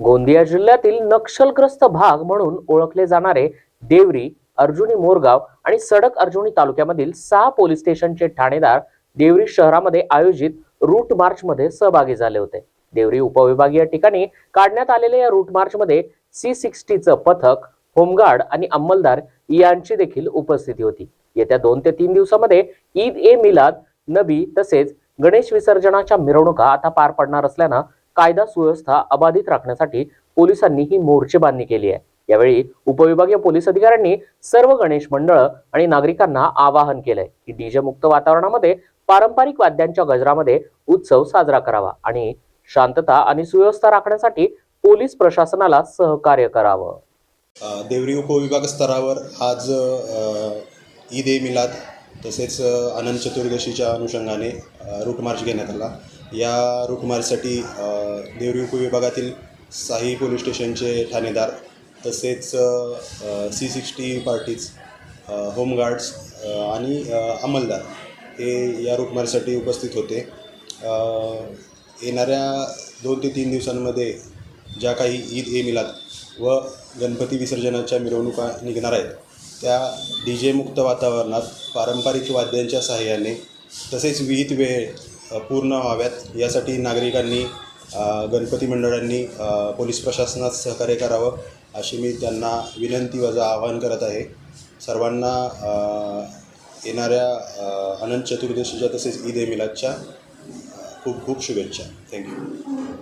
गोंदिया जिल्ह्यातील नक्षलग्रस्त भाग म्हणून ओळखले जाणारे देवरी अर्जुनी मोरगाव आणि सडक अर्जुनी तालुक्यामधील सहा पोलीस स्टेशनचे ठाणेदार देवरी शहरामध्ये आयोजित रूट मार्च मध्ये सहभागी झाले होते. देवरी उपविभागीय ठिकाणी काढण्यात आलेल्या या रूट मार्च मध्ये सी सिक्स्टीचं पथक होमगार्ड आणि अंमलदार यांची देखील उपस्थिती होती. येत्या दोन ते तीन दिवसामध्ये ईद ए मिलाद नबी तसेच गणेश विसर्जनाच्या मिरवणुका आता पार पडणार असल्यानं कायदा सुव्यवस्था अबाधित राखण्यासाठी पोलिसांनी ही मोर्चेबांधणी केली आहे. यावेळी उपविभागीय पोलीस अधिकाऱ्यांनी सर्व गणेश मंडळ आणि नागरिकांना आवाहन केलंय की डीजे मुक्त वातावरणामध्ये पारंपरिक वाद्यांच्या गजरामध्ये उत्सव साजरा करावा आणि शांतता आणि सुव्यवस्था राखण्यासाठी पोलीस प्रशासनाला सहकार्य करावं. देवरी उपविभाग स्तरावर आज ईद ए मिलाद तसेच अनंत चतुर्दशीच्या अनुषंगाने रूट मार्च घेण्यात आला. या रूट मार्चसाठी अ, देवरी उपविभागातील साही पोलीस स्टेशनचे ठाणेदार तसेच सी सिक्स्टी पार्टीज होमगार्ड्स आणि अंमलदार हे या रूट मार्चसाठी उपस्थित होते. येणाऱ्या दोन ते तीन दिवसांमध्ये ज्या काही ईद ए मिलाद व गणपती विसर्जनाच्या मिरवणुका निघणार आहेत त्या डी जे मुक्त वातावरणात पारंपरिक वाद्यांच्या सहाय्याने तसेच विहित वेळ पूर्ण व्हाव्यात. यासाठी नागरिकांनी गणपती मंडळांनी पोलीस प्रशासनात सहकार्य करावं अशी मी त्यांना विनंती वजा आवाहन करत आहे. सर्वांना येणाऱ्या अनंत चतुर्दशीच्या तसेच ईद ए मिलादच्या खूप खूप शुभेच्छा. थँक्यू